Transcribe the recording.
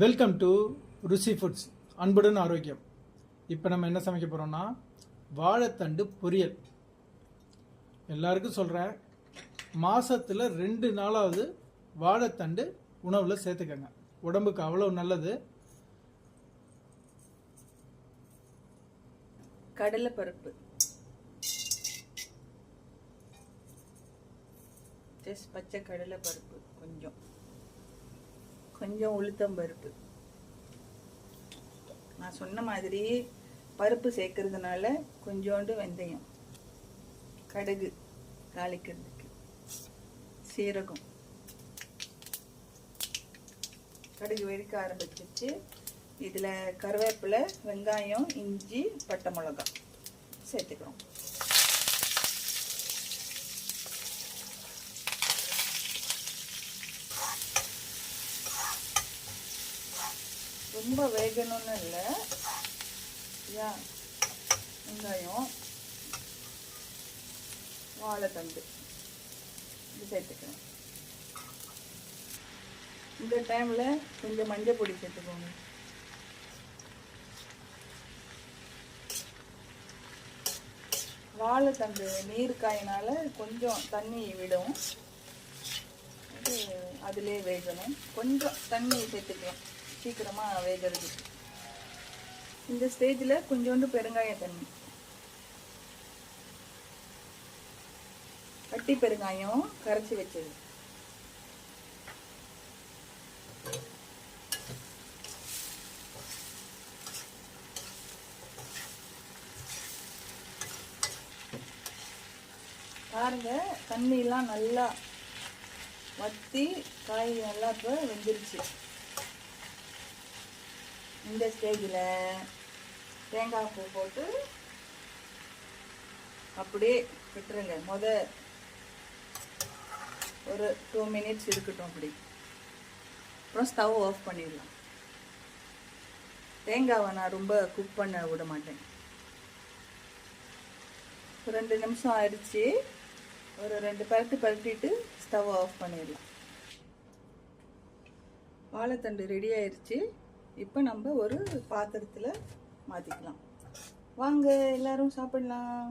Welcome to ருசி foods அன்புடன் ஆரோக்கியம். இப்போ நம்ம என்ன சமைக்க போகிறோம்னா வாழைத்தண்டு பொரியல். எல்லாருக்கும் சொல்கிறேன் மாதத்தில் ரெண்டு நாளாவது வாழைத்தண்டு உணவில் சேர்த்துக்கங்க. உடம்புக்கு அவ்வளோ நல்லது. கடலைப்பருப்பு. ஜஸ்ட் பச்சை கடலைப்பருப்பு கொஞ்சம். கொஞ்சம் உளுத்தம் பருப்பு. நான் சொன்ன மாதிரி பருப்பு சேர்க்கறதுனால கொஞ்சோண்டு வெந்தயம் கடுகு தாளிக்கிறதுக்கு சீரகம். கடுகு வெடிக்க ஆரம்பிச்சிச்சு இதில் கருவேப்பிலை வெங்காயம் இஞ்சி பட்டை மிளகாய் சேர்த்துக்கிறோம். ரொம்ப வேகணும்னு இல்லை. யா வெங்காயம் வாழைத்தண்டு. இது சேர்த்துக்கிறேன் இந்த டைமில் கொஞ்சம் மஞ்சள் பொடி சேர்த்துக்கோங்க. வாழைத்தண்டு நீர் காயினால் கொஞ்சம் தண்ணி விடும். அது அதிலே வேகணும். கொஞ்சம் தண்ணி சேர்த்துக்கலாம். சீக்கிரமாக வேகிறது. இந்த ஸ்டேஜில் கொஞ்சோண்டு பெருங்காய தண்ணி. கட்டி பெருங்காயம் கரைச்சி வச்சது. பாருங்க தண்ணியெல்லாம் நல்லா வத்தி காய் நல்லா இப்போ வெந்துருச்சு. இந்த ஸ்டேஜில் தேங்காய் பூ போட்டு அப்படியே விட்டுருங்க. முத ஒரு டூ மினிட்ஸ் இருக்கட்டும் அப்படி. அப்புறம் ஸ்டவ் ஆஃப் பண்ணிடலாம். தேங்காவை நான் ரொம்ப குக் பண்ண விட மாட்டேன். ரெண்டு நிமிஷம் ஆயிடுச்சு. ஒரு ரெண்டு பரட்டு பரட்டிட்டு ஸ்டவ் ஆஃப் பண்ணிடலாம். வாழைத்தண்டு ரெடி ஆயிடுச்சு இப்போ நம்ம ஒரு பாத்திரத்தில் மாற்றிக்கலாம் வாங்க எல்லாரும் சாப்பிடலாம்.